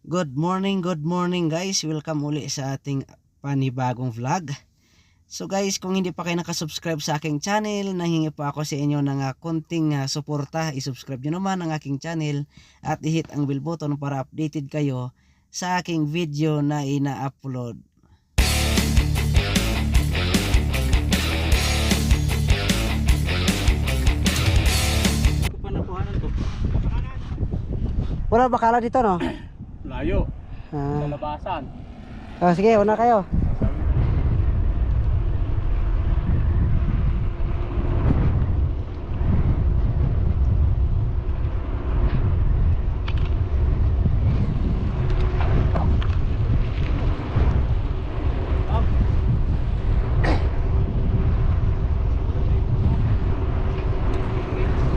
Good morning, good morning guys. Welcome uli sa ating panibagong vlog. So guys, kung hindi pa kayo nakasubscribe sa aking channel, nahingi po ako sa inyo ng konting ah, suporta. I-subscribe nyo naman ang aking channel at i-hit ang bell button para updated kayo sa aking video na ina-upload. Wala bakala dito no? Layo. Ah, labasan. oh, sige, una kayo.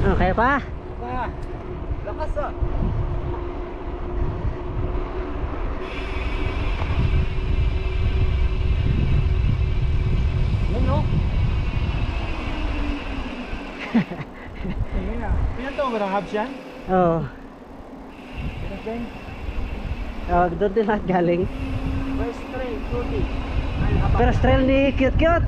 Ano, kaya pa? Ah, lakas ah. no? Tingin na. Pinan to, marang hubs yan? Oo. Oh, doon din lahat galing. West Trail, Fruity. Pero trail ni cute cute.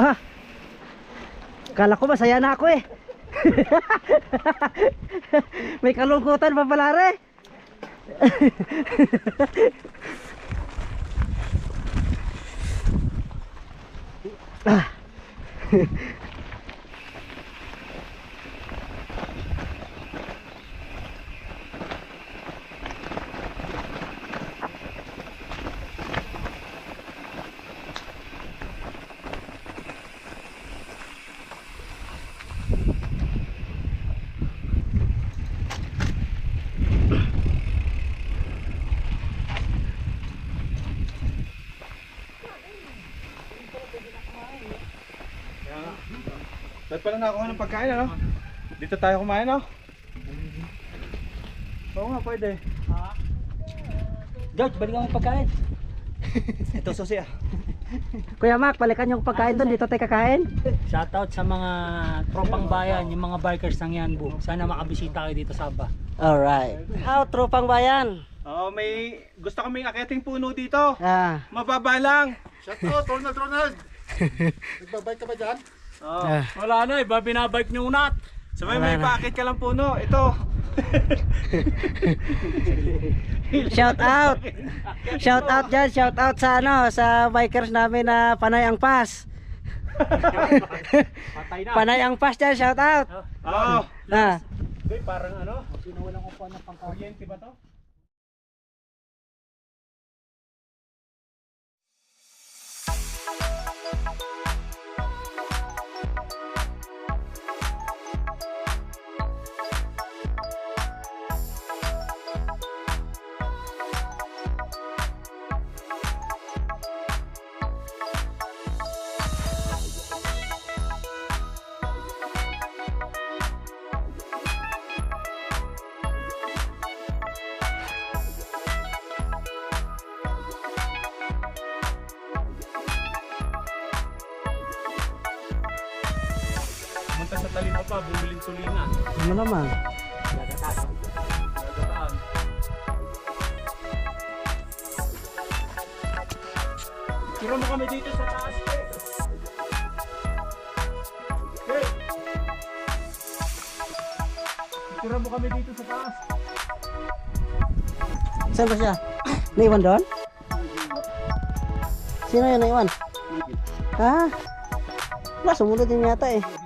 ah. Kala ko masaya na ako eh. May kalungkutan pa pala re. ah. Ba't pala nakuha ng pagkain ano? Dito tayo kumain no? Oo nga pwede. George, balikan mo pagkain. Ito susi ah. Kuya Mac, balikan yung pagkain doon dito tayo kakain. Shoutout sa mga tropang bayan, yung mga bikers ng Yanbu. Sana makabisita kayo dito sa Aba. Alright. How tropang bayan? Oo, may gusto kaming akiting puno dito. Ah. Mababa lang. Shout out, Ronald Ronald! Nagbabike ka ba dyan? Oo. Ah. Wala na, iba binabike nyo unat. Wala may na. paakit ka lang puno. Ito. Shout out. Shout out dyan, shout out sa ano, sa bikers namin na Panay ang Pass. Patay na. Panay ang Pass dyan, shout out. Oo. Ah. Uy, parang ano? Sino walang upuan ng pangkain? Kuryente ba to? Sa talima pa, bumiling sulina. Ano naman? Gagataan. Tira mo kami dito sa taas, eh. Hey! Tira mo kami dito sa taas. Saan ba siya? Naiwan doon? Sino yun naiwan? Ha? Wala, sumunod din yata eh.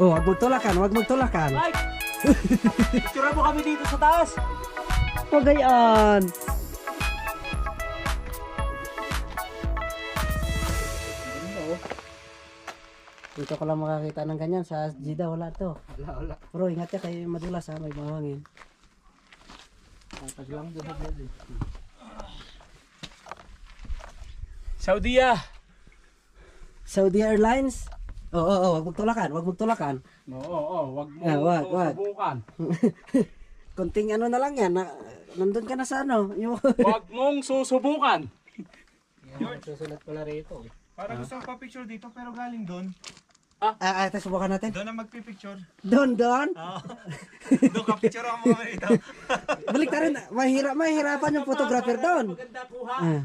Oh, wag magtulakan, wag magtulakan. Like! Picture mo kami dito sa taas. Huwag ganyan. Dito ko lang makakita ng ganyan. Sa Jida, wala to. Wala, wala. Bro, ingat ka kayo madulas ha. May mahangin. Tatag lang doon. Saudiya! Saudi Airlines? Oo, oo, oo, wag magtulakan, wag magtulakan. Oo, oo, wag mo Ah, wag, wag. subukan. Konting ano na lang yan, na, nandun ka na sa ano, yung... wag mong susubukan. Susulat pala rito. Para gusto ko pa-picture dito pero galing doon. Ah, ah, ito, subukan natin. Doon na magpipicture. Don, Don. Doon ka picture ako mga dito. Balik na rin, mahirap, mahirapan yung photographer doon. Maganda kuha. Ah.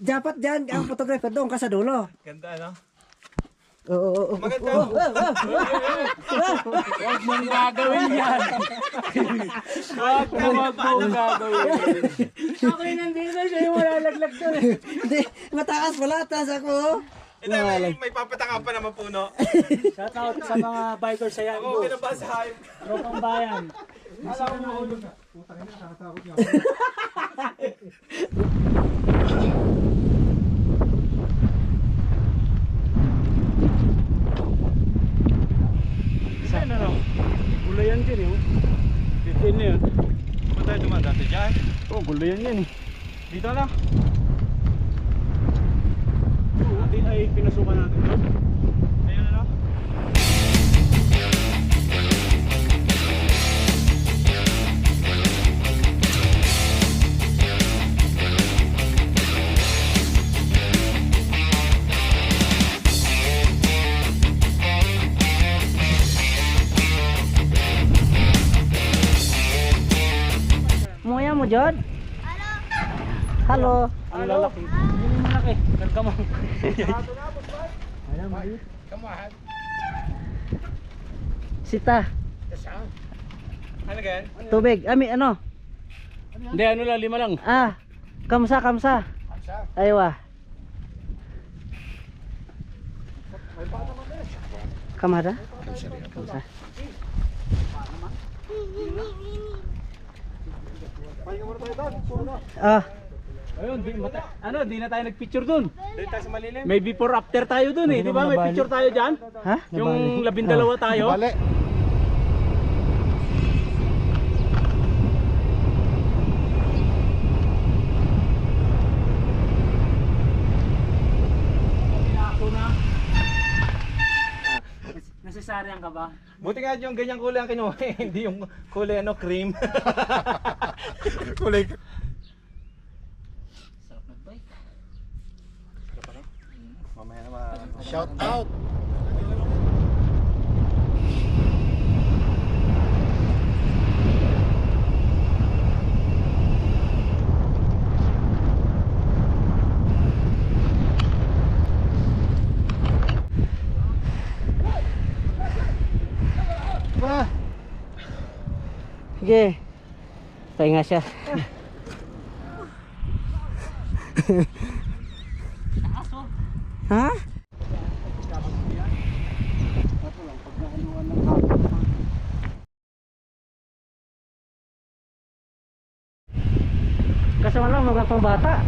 Dapat dyan, ang photographer doon ka sa dulo. Ganda no? Oo, oo, oo. Maganda. Oo, oo, oo. Wag mong gagawin yan. wag mo wag mong gagawin. Ako yung nandito siya yung malalaglag doon eh. Hindi, mataas pala, taas ako. Ito, may, may papataka pa naman puno. Shout out sa mga bikers sa yan. Ako binabasahin. Tropang bayan. Saan Gulayan din eh. Bitin na yun. Saan tayo dumaan dati dyan? Oh, gulayan yan eh. Dito na. Dati ay pinasukan natin doon. Mo, Jod? Halo. Ang lalaki. Yung malaki. Nagkamang. Ayan, maliit. Sita. Ano ganyan? Tubig. Ami, ano? Hindi, ano lang, lima lang. Ah, kamsa, kamsa. Aywa. Kamada? Kamsa. Ah, Ayun, di, mata, ano, di na tayo nagpicture dun. Dito tayo sa malilim. May before after tayo dun eh, di ba? May picture tayo dyan. ha? Yung labindalawa tayo. Bale. Ako na. Nasasaryan ka ba? Buti nga yung ganyang kulay ang kinuha eh. Hindi yung kulay ano, cream. kulay Sarap nagbike. Mamaya naman. Shout out. Sige. Pahinga siya. ha? Kasi wala mga pang bata.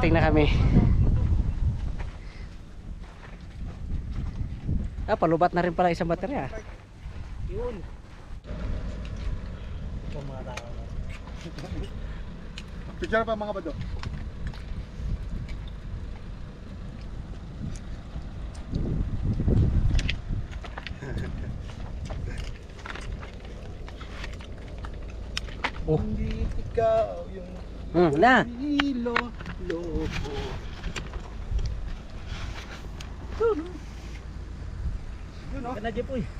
Nakarating na kami. Ah, palubat na rin pala isang baterya. Yun. Picture pa mga bado. Oh. Hindi ikaw yung Hmm, na. ilo loko. Ganda, Jepoy.